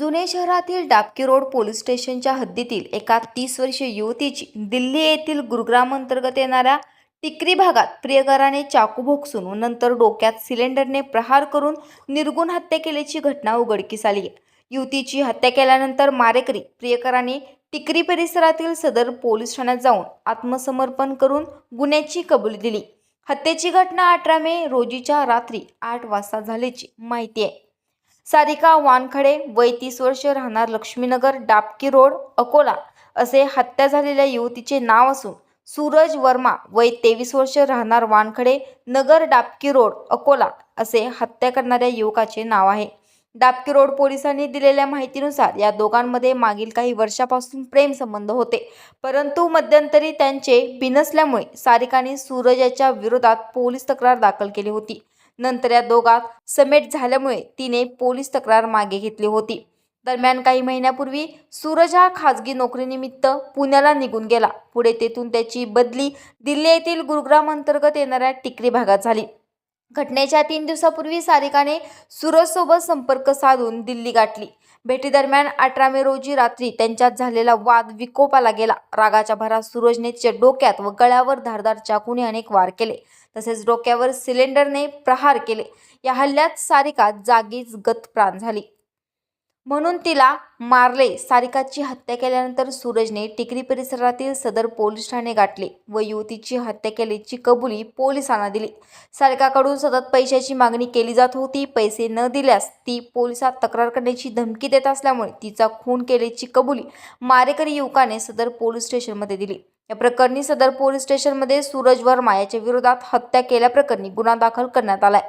जुने शहरातील Dabki road police स्टेशनच्या हद्दीतील एका तीस वर्षीय युवतीची दिल्ली येथील गुरुग्राम अंतर्गत येणाऱ्या टिकरी भागात प्रियकराने चाकू भोगसून नंतर डोक्यात सिलेंडरने प्रहार करून निर्गुण हत्या केल्याची घटना उघडकीस आली आहे. युवतीची हत्या केल्यानंतर मारेकरी प्रियकराने टिकरी परिसरातील सदर पोलीस ठाण्यात जाऊन आत्मसमर्पण करून गुन्ह्याची कबुली दिली. हत्येची घटना अठरा मे रोजीच्या रात्री आठ वाजता झाल्याची माहिती आहे. सारिका वानखडे वय तीस वर्ष राहणार लक्ष्मीनगर डाबकी रोड अकोला असे हत्या झालेल्या युवतीचे नाव असून सूरज वर्मा वय तेवीस वर्ष राहणार वानखडे नगर डाबकी रोड अकोला असे हत्या करणाऱ्या युवकाचे नाव आहे. डाबकी रोड पोलिसांनी दिलेल्या माहितीनुसार या दोघांमध्ये मागील काही वर्षापासून प्रेम संबंध होते. परंतु मध्यंतरी त्यांचे बिनसल्यामुळे सारिकाने सूरजाच्या विरोधात पोलीस तक्रार दाखल केली होती. नंतर या दोघात समेट झाल्यामुळे तिने पोलीस तक्रार मागे घेतली होती. दरम्यान काही महिन्यापूर्वी सूरज हा खाजगी नोकरीनिमित्त पुण्याला निघून गेला. पुढे तेथून त्याची बदली दिल्ली येथील गुरुग्राम अंतर्गत येणाऱ्या टिकरी भागात झाली. घटनेच्या तीन दिवसापूर्वी सारिकाने सूरजसोबत संपर्क साधून दिल्ली गाठली. भेटीदरम्यान अठरा मे रोजी रात्री त्यांच्यात झालेला वाद विकोपाला गेला. रागाच्या भरात सूरजने तिच्या डोक्यात व गळ्यावर धारदार चाकूने अनेक वार केले. तसेच डोक्यावर सिलेंडरने प्रहार केले. या हल्ल्यात सारिका जागीच गतप्राण झाली. म्हणून तिला मारले. सारिकाची हत्या केल्यानंतर सूरजने टिकरी परिसरातील सदर पोलीस ठाणे गाठले व युवतीची हत्या केल्याची कबुली पोलिसांना दिली. सारिकाकडून सतत पैशाची मागणी केली जात होती. पैसे न दिल्यास ती पोलिसात तक्रार करण्याची धमकी देत असल्यामुळे तिचा खून केल्याची कबुली मारेकरी युवकाने सदर पोलीस स्टेशनमध्ये दिली. या प्रकरणी सदर पोलीस स्टेशनमध्ये सूरज वर्मा याच्या विरोधात हत्या केल्याप्रकरणी गुन्हा दाखल करण्यात आलाय.